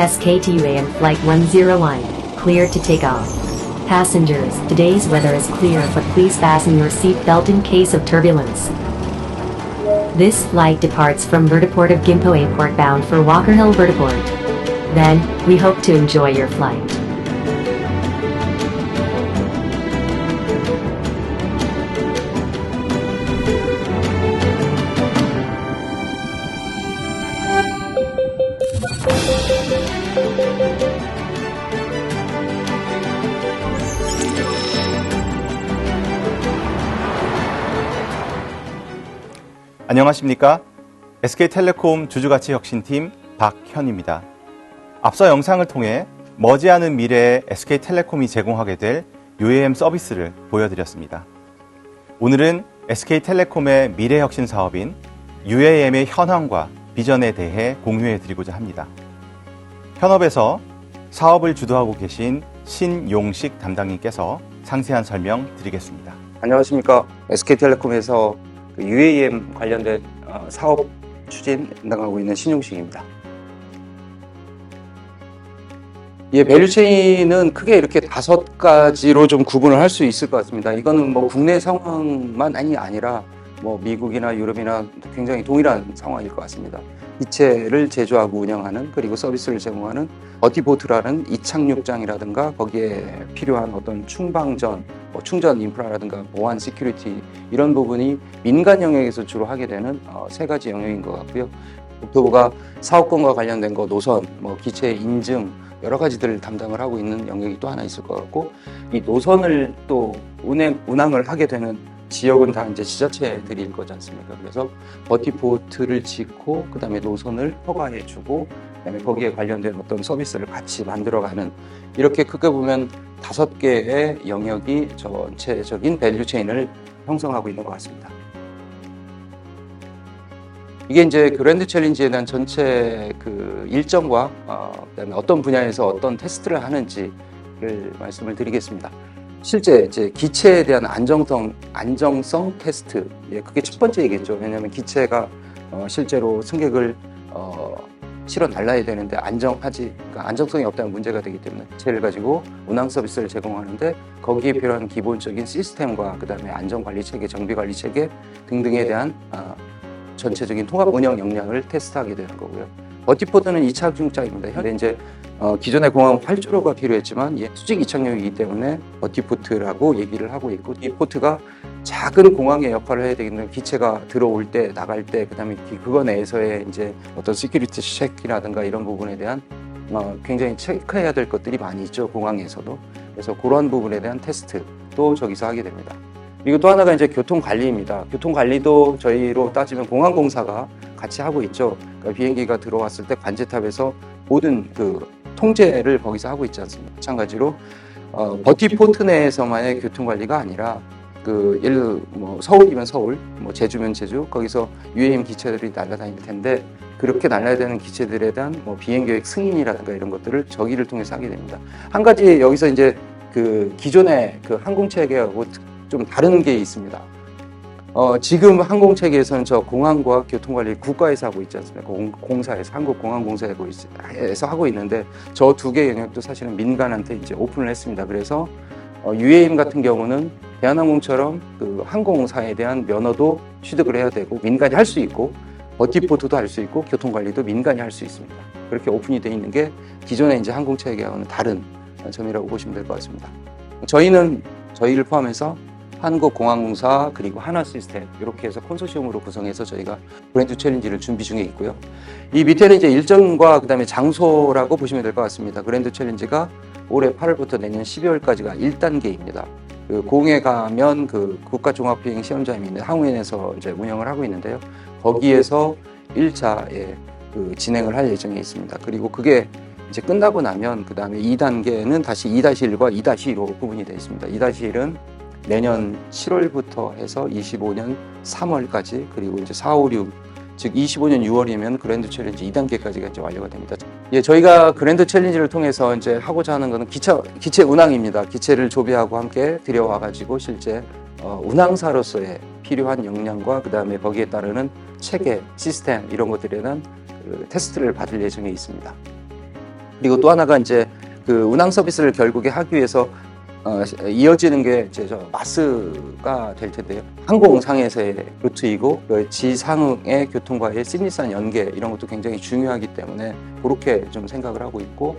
SKTUAM Flight 101, clear to take off. Passengers, today's weather is clear but please fasten your seatbelt in case of turbulence. This flight departs from Vertiport of Gimpo Airport bound for Walker Hill Vertiport. Then, we hope to enjoy your flight. 안녕하십니까? SK텔레콤 주주가치 혁신팀 박현입니다. 앞서 영상을 통해 머지않은 미래에 SK텔레콤이 제공하게 될 UAM 서비스를 보여드렸습니다. 오늘은 SK텔레콤의 미래 혁신 사업인 UAM의 현황과 비전에 대해 공유해 드리고자 합니다. 현업에서 사업을 주도하고 계신 신용식 담당님께서 상세한 설명 드리겠습니다. 안녕하십니까. SK텔레콤에서 그 UAM 관련된 어, 사업 추진 담당하고 있는 신용식입니다. 예, 밸류체인은 크게 이렇게 다섯 가지로 좀 구분을 할 수 있을 것 같습니다. 이거는 뭐 국내 상황만 아니 아니라 뭐 미국이나 유럽이나 굉장히 동일한 상황일 것 같습니다. 기체를 제조하고 운영하는 그리고 서비스를 제공하는 어티보트라는 이착륙장이라든가 거기에 필요한 어떤 충방전, 뭐 충전 인프라라든가 보안 시큐리티 이런 부분이 민간 영역에서 주로 하게 되는 어, 세 가지 영역인 것 같고요. 국토부가 사업권과 관련된 거 노선, 뭐 기체 인증 여러 가지들을 담당을 하고 있는 영역이 또 하나 있을 것 같고 이 노선을 또 운행 운항을 하게 되는 지역은 다 이제 지자체들일 거지 않습니까? 그래서 버티포트를 짓고 그다음에 노선을 허가해주고 그다음에 거기에 관련된 어떤 서비스를 같이 만들어가는 이렇게 크게 보면 다섯 개의 영역이 전체적인 밸류 체인을 형성하고 있는 것 같습니다. 이게 이제 그랜드 챌린지에 대한 전체 그 일정과 어, 그다음에 어떤 분야에서 어떤 테스트를 하는지를 말씀을 드리겠습니다. 실제 이제 기체에 대한 안정성 안정성 테스트, 예, 그게 첫 번째이겠죠. 왜냐하면 기체가 어, 실제로 승객을 어, 실어 날라야 되는데 안정하지, 그러니까 안정성이 없다는 문제가 되기 때문에 기체를 가지고 운항 서비스를 제공하는데 거기에 필요한 기본적인 시스템과 그다음에 안전 관리 체계, 정비 관리 체계 등등에 대한 어, 전체적인 통합 운영 역량을 테스트하게 되는 거고요. 버티포드는 2차 중장입니다. 현재 이제 어, 기존의 공항 8주로가 필요했지만 예, 수직 이착륙이기 때문에 버티포트라고 얘기를 하고 있고 이 포트가 작은 공항의 역할을 해야 때문에 기체가 들어올 때 나갈 때 그다음에 기- 그거 내에서의 이제 어떤 시큐리티 체크라든가 이런 부분에 대한 어, 굉장히 체크해야 될 것들이 많이 있죠 공항에서도 그래서 그러한 부분에 대한 테스트도 저기서 하게 됩니다. 그리고 또 하나가 이제 교통 관리입니다. 교통 관리도 저희로 따지면 공항공사가 같이 하고 있죠. 그러니까 비행기가 들어왔을 때 관제탑에서 모든 그 통제를 거기서 하고 있지 않습니까? 마찬가지로 어, 버티포트 내에서만의 교통 관리가 아니라 그 예를 들어 뭐 서울이면 서울, 뭐 제주면 제주 거기서 UAM 기체들이 날아다닐 텐데 그렇게 날아야 되는 기체들에 대한 뭐 비행 계획 승인이라든가 이런 것들을 저기를 통해서 하게 됩니다. 한 가지 여기서 이제 그 기존의 그 항공 체계하고 좀 다른 게 있습니다. 어, 지금 항공 체계에서는 저 공항과 교통관리 국가에서 하고 있지 않습니까? 공, 공사에서 한국공항공사에서 하고 있는데 저 두 개 영역도 사실은 민간한테 이제 오픈을 했습니다. 그래서 어, UAM 같은 경우는 대한항공처럼 그 항공사에 대한 면허도 취득을 해야 되고 민간이 할 수 있고 버티포트도 할 수 있고 교통관리도 민간이 할 수 있습니다. 그렇게 오픈이 돼 있는 게 기존의 이제 항공 체계와는 다른 점이라고 보시면 될 것 같습니다. 저희는 저희를 포함해서 한국공항공사 그리고 하나시스템 이렇게 해서 콘소시엄으로 구성해서 저희가 브랜드 챌린지를 준비 중에 있고요. 이 밑에는 이제 일정과 그다음에 장소라고 보시면 될 것 같습니다. 그랜드 챌린지가 올해 8월부터 내년 12월까지가 1단계입니다. 그 공에 가면 그 국가종합비행 시험장이 있는 항우엔에서 이제 운영을 하고 있는데요. 거기에서 1차에 그 진행을 할 예정에 있습니다. 그리고 그게 이제 끝나고 나면 그 다음에 2단계는 다시 2-1과 2-2로 구분이 되어 있습니다. 2-1은 내년 7월부터 해서 25년 3월까지 그리고 이제 4, 5, 6, 즉 25년 6월이면 그랜드 챌린지 2단계까지가 이제 완료가 됩니다. 예, 저희가 그랜드 챌린지를 통해서 이제 하고자 하는 것은 기차 기체 운항입니다. 기체를 조비하고 함께 들여와 가지고 실제 어, 운항사로서의 필요한 역량과 그 다음에 거기에 따르는 체계, 시스템 이런 것들에 대한 그 테스트를 받을 예정에 있습니다. 그리고 또 하나가 이제 그 운항 서비스를 결국에 하기 위해서 어, 이어지는 게 이제 저 마스가 될 텐데요. 항공상에서의 루트이고 그 지상의 교통과의 시니스한 연계 이런 것도 굉장히 중요하기 때문에 그렇게 좀 생각을 하고 있고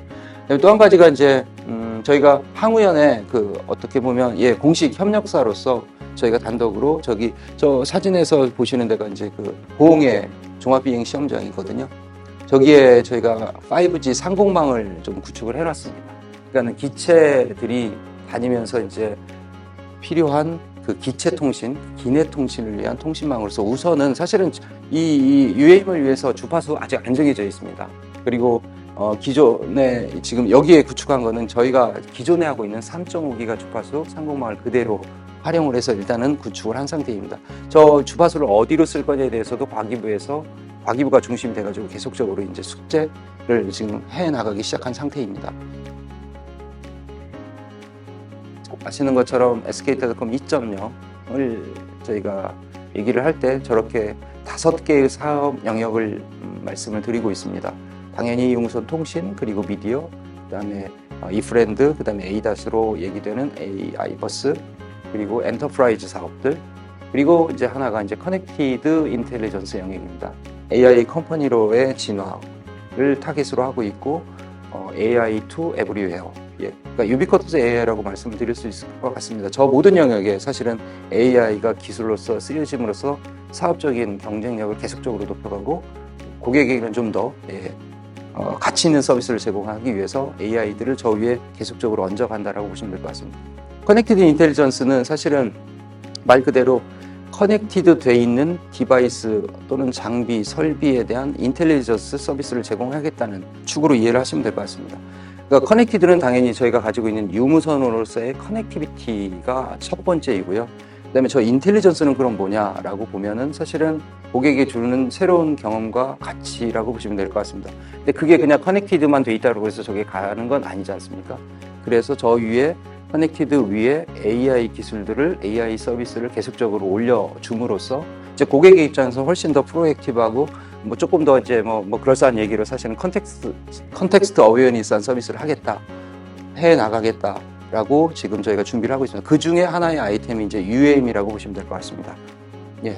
또 한 가지가 이제 음, 저희가 항우연의 그 어떻게 보면 예 공식 협력사로서 저희가 단독으로 저기 저 사진에서 보시는 데가 이제 그 보홍의 종합비행 시험장이거든요. 저기에 저희가 5G 상공망을 좀 구축을 해놨습니다. 그러니까는 기체들이 다니면서 이제 필요한 그 기체 통신, 기내 통신을 위한 통신망으로서 우선은 사실은 이, 이 UAM을 위해서 주파수 아직 안 정해져 있습니다. 그리고 어, 기존에 지금 여기에 구축한 거는 저희가 기존에 하고 있는 3.5기가 주파수 상공망을 그대로 활용을 해서 일단은 구축을 한 상태입니다. 저 주파수를 어디로 쓸 거냐에 대해서도 과기부에서 과기부가 중심이 돼가지고 계속적으로 이제 숙제를 지금 해 나가기 시작한 상태입니다. 아시는 것처럼 SK텔레콤 2.0을 저희가 얘기를 할 때 저렇게 다섯 개의 사업 영역을 음, 말씀을 드리고 있습니다. 당연히 용선 통신 그리고 미디어 그다음에 어, 이프랜드 그다음에 에이다스로 얘기되는 AI 버스 그리고 엔터프라이즈 사업들 그리고 이제 하나가 이제 커넥티드 인텔리전스 영역입니다. AI 컴퍼니로의 진화를 타깃으로 하고 있고 어, AI to everywhere. 예, 그러니까 유비쿼터스 AI라고 말씀을 드릴 수 있을 것 같습니다. 저 모든 영역에 사실은 AI가 기술로서 쓰여짐으로써 사업적인 경쟁력을 계속적으로 높여가고 고객에게는 좀더 예, 어, 가치 있는 서비스를 제공하기 위해서 AI들을 저 위에 계속적으로 얹어간다라고 보시면 될 것 같습니다. 커넥티드 인텔리전스는 사실은 말 그대로 커넥티드 돼 있는 디바이스 또는 장비, 설비에 대한 인텔리전스 서비스를 제공하겠다는 축으로 이해를 하시면 될 것 같습니다. 그러니까 커넥티드는 당연히 저희가 가지고 있는 유무선으로서의 커넥티비티가 첫 번째이고요. 그다음에 저 인텔리전스는 그럼 뭐냐라고 보면은 사실은 고객이 주는 새로운 경험과 가치라고 보시면 될 것 같습니다. 근데 그게 그냥 커넥티드만 돼 있다고 해서 저게 가는 건 아니지 않습니까? 그래서 저 위에 커넥티드 위에 AI 기술들을 AI 서비스를 계속적으로 올려 줌으로써 이제 고객의 입장에서 훨씬 더 프로액티브하고 뭐 조금 더 이제 뭐, 뭐 그럴싸한 얘기로 사실은 컨텍스트 컨텍스트 어웨어니스한 서비스를 하겠다 해 나가겠다라고 지금 저희가 준비를 하고 있습니다. 그 중에 하나의 아이템이 이제 UAM이라고 보시면 될 것 같습니다. 예.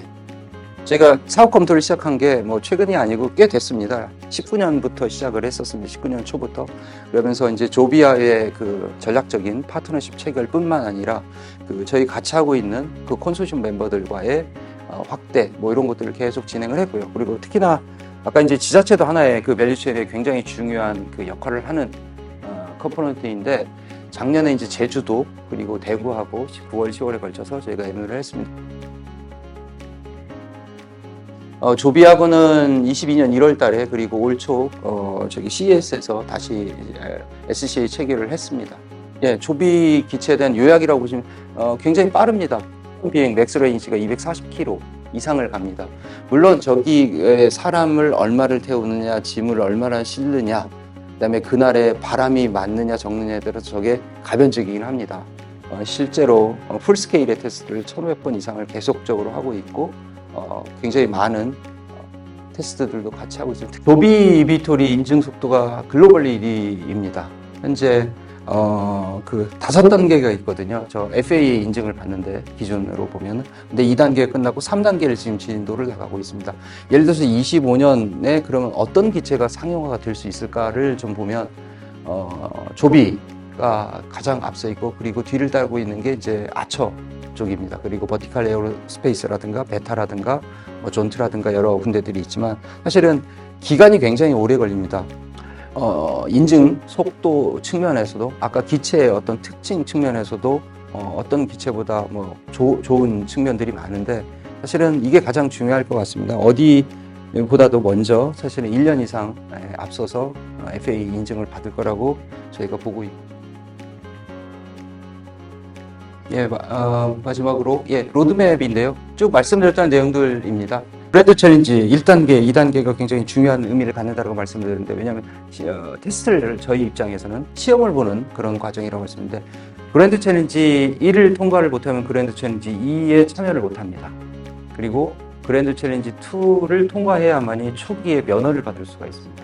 제가 사업 검토를 시작한 게 뭐 최근이 아니고 꽤 됐습니다. 19년부터 시작을 했었습니다. 19년 초부터. 그러면서 이제 조비아의 그 전략적인 파트너십 체결뿐만 아니라 그 저희 같이 하고 있는 그 콘소시엄 멤버들과의 어, 확대 뭐 이런 것들을 계속 진행을 했고요. 그리고 특히나 아까 이제 지자체도 하나의 그 밸류체인에 굉장히 중요한 그 역할을 하는 어, 컴포넌트인데 작년에 이제 제주도 그리고 대구하고 9월, 10월에 걸쳐서 저희가 MOU를 했습니다. 어, 조비하고는 22년 1월 달에 그리고 올초 어, 저기 CES에서 다시 SCA 체결을 했습니다. 예, 조비 기체에 대한 요약이라고 보시면 어, 굉장히 빠릅니다. 비행 맥스 레인지가 240km 이상을 갑니다. 물론 저기에 사람을 얼마를 태우느냐, 짐을 얼마나 실느냐, 그다음에 그날에 바람이 맞느냐 적느냐에 따라서 저게 가변적이긴 합니다. 어, 실제로 어, 풀스케일의 테스트를 1,500번 이상을 계속적으로 하고 있고 어, 굉장히 많은 어, 테스트들도 같이 하고 있습니다. 조비 이비토리 인증 속도가 글로벌 1위입니다. 현재 어, 그 다섯 단계가 있거든요. 저 FAA 인증을 받는데 기준으로 보면은. 근데 2단계 끝나고 3단계를 지금 진도를 나가고 있습니다. 예를 들어서 25년에 그러면 어떤 기체가 상용화가 될 수 있을까를 좀 보면 어, 조비가 가장 앞서 있고 그리고 뒤를 따르고 있는 게 이제 아처 쪽입니다. 그리고 버티칼 에어로스페이스라든가 베타라든가 뭐 존트라든가 여러 군데들이 있지만 사실은 기간이 굉장히 오래 걸립니다. 어, 인증 속도 측면에서도 아까 기체의 어떤 특징 측면에서도 어, 어떤 기체보다 뭐 조, 좋은 측면들이 많은데 사실은 이게 가장 중요할 것 같습니다. 어디 보다도 먼저 사실은 1년 이상 예, 앞서서 어, FAA 인증을 받을 거라고 저희가 보고 있습니다. 예, 마, 어, 마지막으로 예, 로드맵인데요. 쭉 말씀드렸던 내용들입니다. 브랜드 챌린지 1단계, 2단계가 굉장히 중요한 의미를 갖는다고 말씀드렸는데 왜냐하면 시- 어, 테스트를 저희 입장에서는 시험을 보는 그런 과정이라고 말씀드렸는데 그랜드 챌린지 1을 통과를 못하면 그랜드 챌린지 2에 참여를 못합니다. 그리고 그랜드 챌린지 2를 통과해야만이 초기에 면허를 받을 수가 있습니다.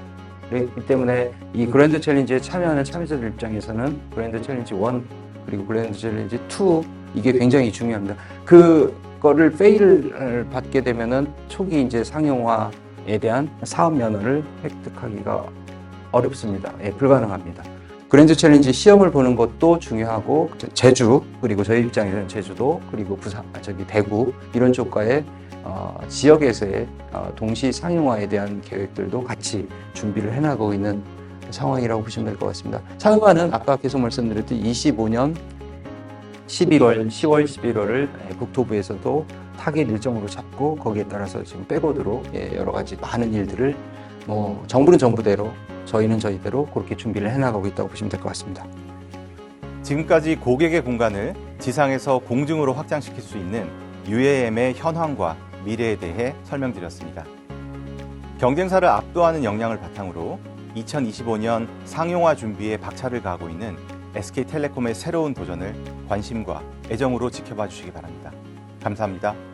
그렇기 때문에 이 그랜드 챌린지에 참여하는 참여자들 입장에서는 그랜드 챌린지 1 그리고 그랜드 챌린지 2 이게 굉장히 중요합니다. 그 거를 페일을 받게 되면은 초기 이제 상용화에 대한 사업 면허를 획득하기가 어렵습니다. 예, 불가능합니다. 그랜드 챌린지 시험을 보는 것도 중요하고 제주 그리고 저희 입장에서는 제주도 그리고 부산 아, 저기 대구 이런 쪽과의 어, 지역에서의 어, 동시 상용화에 대한 계획들도 같이 준비를 해나가고 있는 상황이라고 보시면 될 것 같습니다. 상용화는 아까 계속 말씀드렸듯이 25년 11월, 10월, 11월을 국토부에서도 타겟 일정으로 잡고 거기에 따라서 지금 백워드로 예, 여러 가지 많은 일들을 뭐 정부는 정부대로 저희는 저희대로 그렇게 준비를 해나가고 있다고 보시면 될 것 같습니다. 지금까지 고객의 공간을 지상에서 공중으로 확장시킬 수 있는 UAM의 현황과 미래에 대해 설명드렸습니다. 경쟁사를 압도하는 역량을 바탕으로 2025년 상용화 준비에 박차를 가하고 있는 SK텔레콤의 새로운 도전을 관심과 애정으로 지켜봐 주시기 바랍니다. 감사합니다.